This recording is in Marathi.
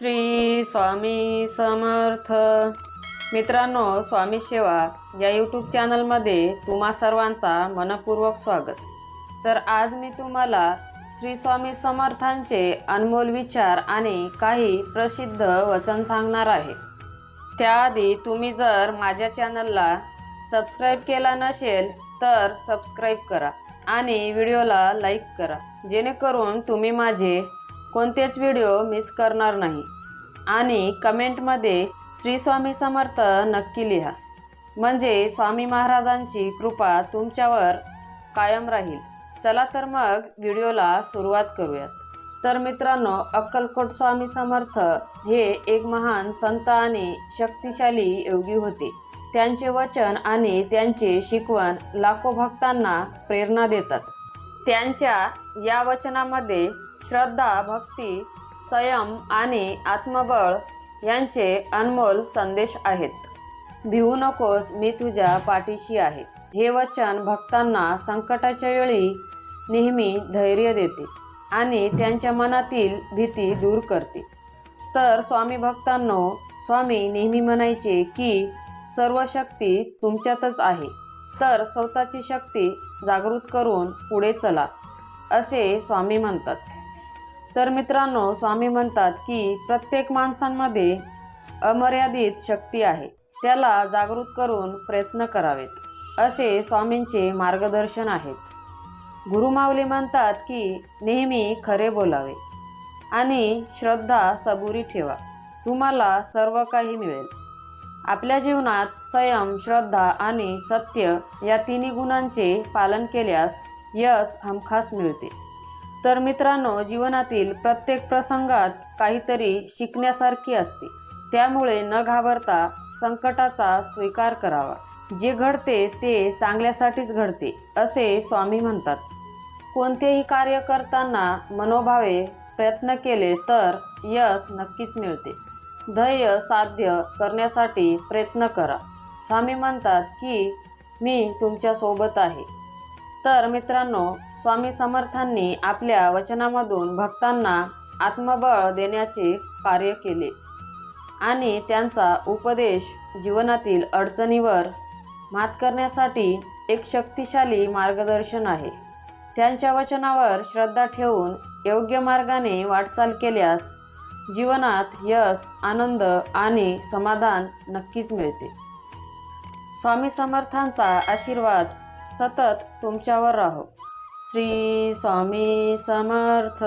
श्री स्वामी समर्थ. मित्रांनो स्वामी सेवा या यूट्यूब चॅनलमध्ये तुम्हा सर्वांचा मनपूर्वक स्वागत. तर आज मी तुम्हाला श्री स्वामी समर्थांचे अनमोल विचार आणि काही प्रसिद्ध वचन सांगणार आहे. त्याआधी तुम्ही जर माझ्या चॅनलला सबस्क्राईब केला नसेल तर सबस्क्राईब करा आणि व्हिडिओला लाईक करा. जेणेकरून तुम्ही माझे कोणतेच व्हिडिओ मिस करणार नाही. आणि कमेंटमध्ये श्री स्वामी समर्थ नक्की लिहा. म्हणजे स्वामी महाराजांची कृपा तुमच्यावर कायम राहील. चला तर मग व्हिडिओला सुरुवात करूयात. तर मित्रांनो अक्कलकोट स्वामी समर्थ हे एक महान संत आणि शक्तिशाली योगी होते. त्यांचे वचन आणि त्यांचे शिकवण लाखो भक्तांना प्रेरणा देतात. त्यांच्या या वचनामध्ये श्रद्धा भक्ती संयम आणि आत्मबळ यांचे अनमोल संदेश आहेत. भिवू नकोस मी तुझ्या पाठीशी आहे. हे वचन भक्तांना संकटाच्या वेळी नेहमी धैर्य देते आणि त्यांच्या मनातील भीती दूर करते. तर स्वामी भक्तांनो स्वामी नेहमी म्हणायचे की सर्व शक्ती तुमच्यातच आहे. तर स्वतःची शक्ती जागृत करून पुढे चला असे स्वामी म्हणतात. तर मित्रांनो स्वामी म्हणतात की प्रत्येक माणसांमध्ये अमर्यादित शक्ती आहे. त्याला जागृत करून प्रयत्न करावेत. असे स्वामींचे मार्गदर्शन आहेत. गुरुमाऊली म्हणतात की नेहमी खरे बोलावे आणि श्रद्धा सबुरी ठेवा. तुम्हाला सर्व काही मिळेल. आपल्या जीवनात संयम श्रद्धा आणि सत्य या तिन्ही गुणांचे पालन केल्यास यश हमखास मिळते. तर मित्रांनो जीवनातील प्रत्येक प्रसंगात काहीतरी शिकण्यासारखी असते. त्यामुळे न घाबरता संकटाचा स्वीकार करावा. जे घडते ते चांगल्यासाठीच घडते असे स्वामी म्हणतात. कोणतेही कार्य करताना मनोभावे प्रयत्न केले तर यश नक्कीच मिळते. ध्येय साध्य करण्यासाठी प्रयत्न करा. स्वामी म्हणतात की मी तुमच्यासोबत आहे. तर मित्रांनो स्वामी समर्थांनी आपल्या वचनामधून भक्तांना आत्मबळ देण्याचे कार्य केले. आणि त्यांचा उपदेश जीवनातील अडचणीवर मात करण्यासाठी एक शक्तिशाली मार्गदर्शन आहे. त्यांच्या वचनावर श्रद्धा ठेवून योग्य मार्गाने वाटचाल केल्यास जीवनात यश आनंद आणि समाधान नक्कीच मिळते. स्वामी समर्थांचा आशीर्वाद सतत तुमच्यावर राहो. श्री स्वामी समर्थ.